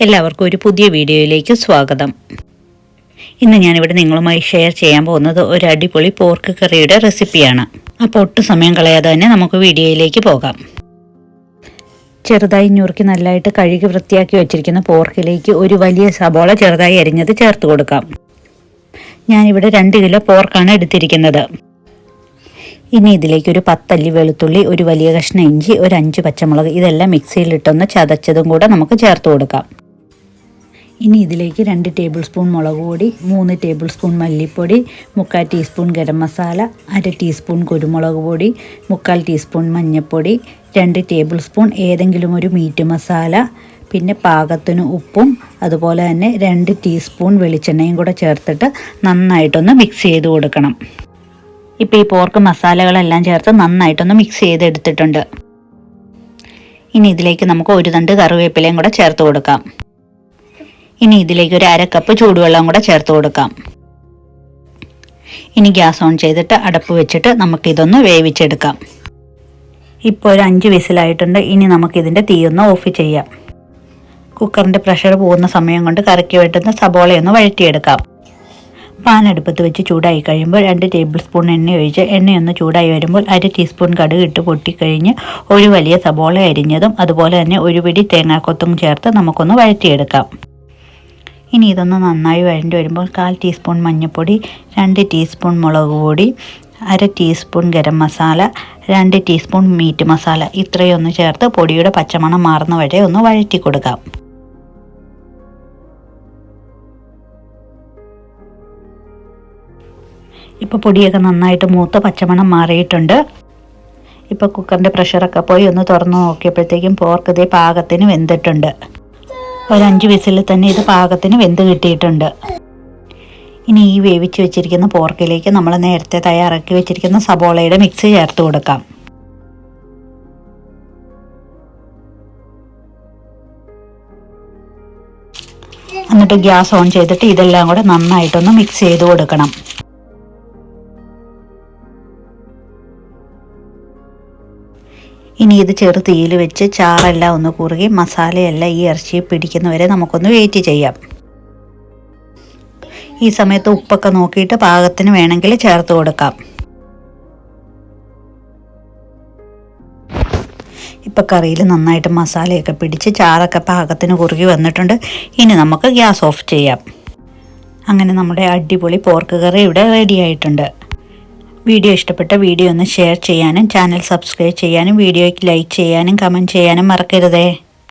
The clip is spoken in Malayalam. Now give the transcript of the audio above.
എല്ലാവർക്കും ഒരു പുതിയ വീഡിയോയിലേക്ക് സ്വാഗതം. ഇന്ന് ഞാനിവിടെ നിങ്ങളുമായി ഷെയർ ചെയ്യാൻ പോകുന്നത് ഒരു അടിപൊളി പോർക്ക് കറിയുടെ റെസിപ്പിയാണ് അപ്പോൾ ഒട്ടും സമയം കളയാതെ തന്നെ നമുക്ക് വീഡിയോയിലേക്ക് പോകാം. ചെറുതായി ഞുറുക്കി നല്ലതായിട്ട് കഴുകി വൃത്തിയാക്കി വെച്ചിരിക്കുന്ന പോർക്കിലേക്ക് ഒരു വലിയ സബോള ചെറുതായി അരിഞ്ഞത് ചേർത്ത് കൊടുക്കാം. ഞാനിവിടെ രണ്ട് കിലോ പോർക്കാണ് എടുത്തിരിക്കുന്നത്. ഇനി ഇതിലേക്ക് ഒരു പത്തല്ലി വെളുത്തുള്ളി ഒരു വലിയ കഷ്ണം ഇഞ്ചി ഒരു അഞ്ച് പച്ചമുളക് ഇതെല്ലാം മിക്സിയിലിട്ടൊന്ന് ചതച്ചതും കൂടെ നമുക്ക് ചേർത്ത് കൊടുക്കാം. ഇനി ഇതിലേക്ക് രണ്ട് ടേബിൾ സ്പൂൺ മുളക് പൊടി മൂന്ന് ടേബിൾ സ്പൂൺ മല്ലിപ്പൊടി മുക്കാൽ ടീസ്പൂൺ ഗരം മസാല അര ടീസ്പൂൺ കുരുമുളക് പൊടി മുക്കാൽ ടീസ്പൂൺ മഞ്ഞൾപ്പൊടി രണ്ട് ടേബിൾ സ്പൂൺ ഏതെങ്കിലും ഒരു മീറ്റ് മസാല പിന്നെ പാകത്തിന് ഉപ്പും അതുപോലെ തന്നെ രണ്ട് ടീസ്പൂൺ വെളിച്ചെണ്ണയും കൂടെ ചേർത്തിട്ട് നന്നായിട്ടൊന്ന് മിക്സ് ചെയ്ത് കൊടുക്കണം. ഇപ്പോൾ ഈ പോർക്ക് മസാലകളെല്ലാം ചേർത്ത് നന്നായിട്ടൊന്ന് മിക്സ് ചെയ്തെടുത്തിട്ടുണ്ട്. ഇനി ഇതിലേക്ക് നമുക്ക് ഒരു തണ്ട് കറിവേപ്പിലയും കൂടെ ചേർത്ത് കൊടുക്കാം. ഇനി ഇതിലേക്ക് ഒരു അര കപ്പ് ചൂടുവെള്ളം കൂടെ ചേർത്ത് കൊടുക്കാം. ഇനി ഗ്യാസ് ഓൺ ചെയ്തിട്ട് അടപ്പ് വെച്ചിട്ട് നമുക്ക് ഇതൊന്ന് വേവിച്ചെടുക്കാം. ഇപ്പോൾ ഒരു അഞ്ച് വിസിലായിട്ടുണ്ട്. ഇനി നമുക്കിതിന്റെ തീയൊന്ന് ഓഫ് ചെയ്യാം. കുക്കറിന്റെ പ്രഷർ പോകുന്ന സമയം കൊണ്ട് കറക്കി വെട്ടുന്ന സബോളയൊന്ന് വഴറ്റിയെടുക്കാം. പാൻ അടുപ്പത്ത് വെച്ച് ചൂടായി കഴിയുമ്പോൾ രണ്ട് ടേബിൾ സ്പൂൺ എണ്ണ ഒഴിച്ച് എണ്ണയൊന്ന് ചൂടായി വരുമ്പോൾ അര ടീസ്പൂൺ കടുക് ഇട്ട് പൊട്ടിക്കഴിഞ്ഞ് ഒരു വലിയ സബോള അരിഞ്ഞതും അതുപോലെ തന്നെ ഒരു പിടി തേങ്ങാക്കൊത്തും ചേർത്ത് നമുക്കൊന്ന് വഴറ്റിയെടുക്കാം. ഇനി ഇതൊന്ന് നന്നായി വഴണ്ടി വരുമ്പോൾ കാൽ ടീസ്പൂൺ മഞ്ഞൾപ്പൊടി രണ്ട് ടീസ്പൂൺ മുളക് പൊടി അര ടീസ്പൂൺ ഗരം മസാല രണ്ട് ടീസ്പൂൺ മീറ്റ് മസാല. ഇത്രയൊന്ന് ചേർത്ത് പൊടിയുടെ പച്ചമണം മാറുന്ന വരെ ഒന്ന് വഴറ്റി കൊടുക്കാം. ഇപ്പോൾ പൊടിയൊക്കെ നന്നായിട്ട് മൂത്ത പച്ചമണം മാറിയിട്ടുണ്ട്. ഇപ്പോൾ കുക്കറിന്റെ പ്രഷറൊക്കെ പോയി ഒന്ന് തുറന്ന് നോക്കിയപ്പോഴത്തേക്കും പോർക്ക് ഇതേ പാകത്തിന് വെന്തിട്ടുണ്ട്. ഒരു അഞ്ച് വിസിലിൽ തന്നെ ഇത് പാകത്തിന് വെന്ത് കിട്ടിയിട്ടുണ്ട്. ഇനി ഈ വേവിച്ച് വെച്ചിരിക്കുന്ന പോർക്കിലേക്ക് നമ്മൾ നേരത്തെ തയ്യാറാക്കി വെച്ചിരിക്കുന്ന സബോളയുടെ മിക്സ് ചേർത്ത് കൊടുക്കാം. എന്നിട്ട് ഗ്യാസ് ഓൺ ചെയ്തിട്ട് ഇതെല്ലാം കൂടെ നന്നായിട്ടൊന്ന് മിക്സ് ചെയ്ത് കൊടുക്കണം. ഇനി ഇത് ചെറു തീയിൽ വെച്ച് ചാറെല്ലാം ഒന്ന് കുറുകി മസാലയെല്ലാം ഈ ഇറച്ചി പിടിക്കുന്നവരെ നമുക്കൊന്ന് വെയിറ്റ് ചെയ്യാം. ഈ സമയത്ത് ഉപ്പൊക്കെ നോക്കിയിട്ട് പാകത്തിന് വേണമെങ്കിൽ ചേർത്ത് കൊടുക്കാം. ഇപ്പം കറിയിൽ നന്നായിട്ട് മസാലയൊക്കെ പിടിച്ച് ചാറൊക്കെ പാകത്തിന് കുറുകി വന്നിട്ടുണ്ട്. ഇനി നമുക്ക് ഗ്യാസ് ഓഫ് ചെയ്യാം. അങ്ങനെ നമ്മുടെ അടിപൊളി പോർക്ക് കറി ഇവിടെ റെഡി ആയിട്ടുണ്ട്. വീഡിയോ ഇഷ്ടപ്പെട്ട വീഡിയോ ഒന്ന് ഷെയർ ചെയ്യാനും ചാനൽ സബ്സ്ക്രൈബ് ചെയ്യാനും വീഡിയോയ്ക്ക് ലൈക്ക് ചെയ്യാനും കമന്റ് ചെയ്യാനും മറക്കരുതേ.